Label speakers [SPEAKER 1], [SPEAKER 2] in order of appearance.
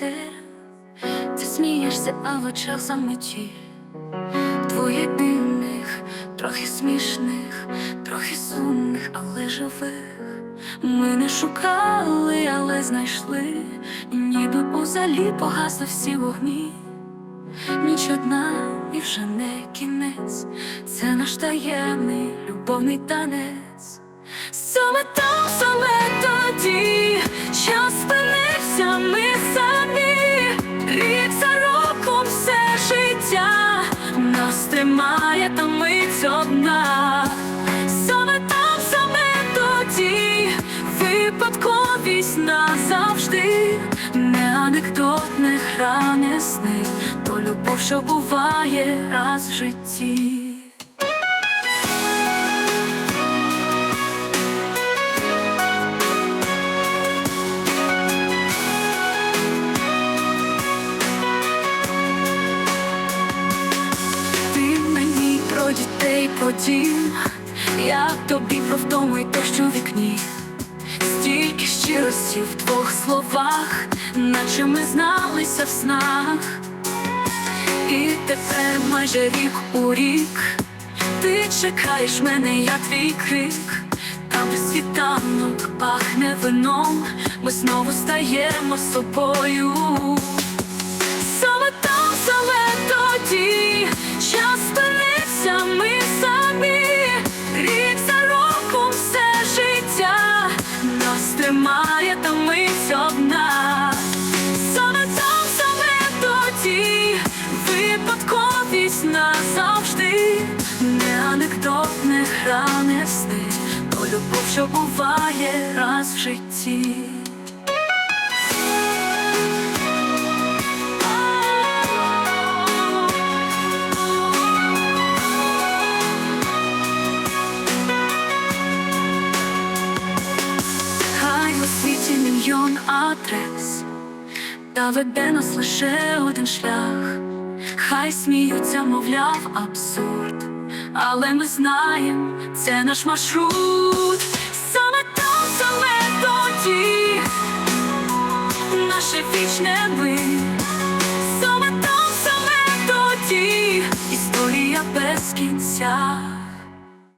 [SPEAKER 1] серця, ти смієшся, а в очах заметі. Двоє дивних, трохи смішних, трохи сумних, але живих. Ми не шукали, але знайшли, ніби узалі погасли всі вогні. Ніч одна і вже не кінець, це наш таємний любовний танець. Саме там, саме тоді, мить одна. Саме там, саме тоді, випадковість назавжди, не анекдот, не не сни, то любов, що буває раз в житті. Про я тобі про втому й те, що в вікні. Стільки щирості в двох словах, наче ми зналися в снах. І тепер майже рік у рік ти чекаєш мене, я твій крик, там світанок пахне вином, ми знову стаємо собою. Саме там, саме тоді, назавжди, не анекдот, не гра, то любов, що буває раз в житті. Хай у мільйон адрес, та веде нас лише один шлях. Хай сміються, мовляв, абсурд, але ми знаємо, це наш маршрут, саме там, саме тоді.